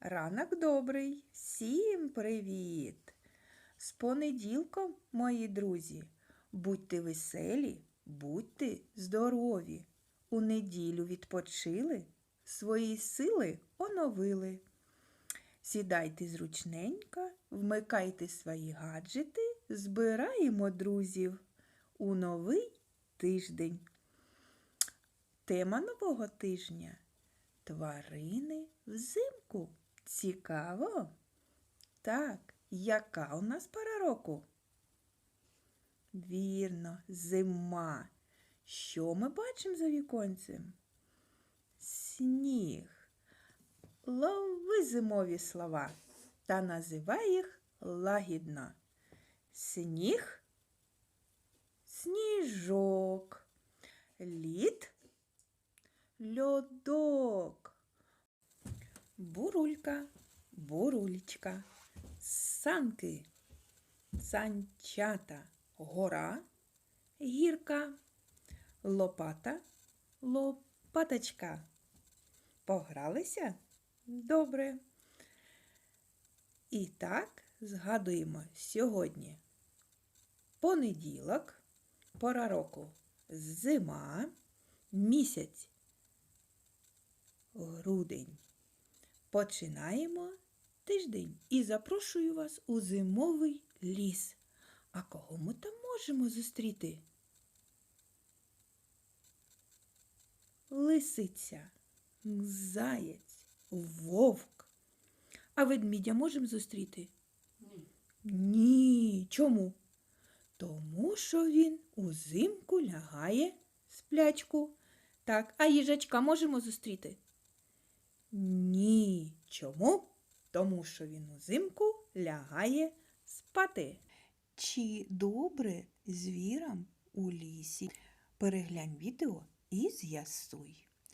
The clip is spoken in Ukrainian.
Ранок добрий, всім привіт! З понеділком, мої друзі, будьте веселі, будьте здорові. У неділю відпочили, свої сили оновили. Сідайте зручненько, вмикайте свої гаджети, збираємо друзів у новий тиждень. Тема нового тижня Тварини взимку. Цікаво? Так, яка у нас пора року? Вірно, зима. Що ми бачимо за віконцем? Сніг. Лови зимові слова та називай їх лагідно. Сніг, сніжок, лід, льодок, бурулька, бурульчика, санки, санчата, гора, гірка, лопата, лопаточка. Погралися? Добре. І так згадуємо сьогодні понеділок, пора року зима, місяць грудень. Починаємо тиждень і запрошую вас у зимовий ліс. А кого ми там можемо зустріти? Лисиця, заєць, вовк. А ведмідя можемо зустріти? Ні. Ні. Чому? Тому що він узимку лягає сплячку. Так, а їжачка можемо зустріти? Ні. Чому? Тому що він узимку лягає спати. Чи добре звірам у лісі? Переглянь відео і з'ясуй.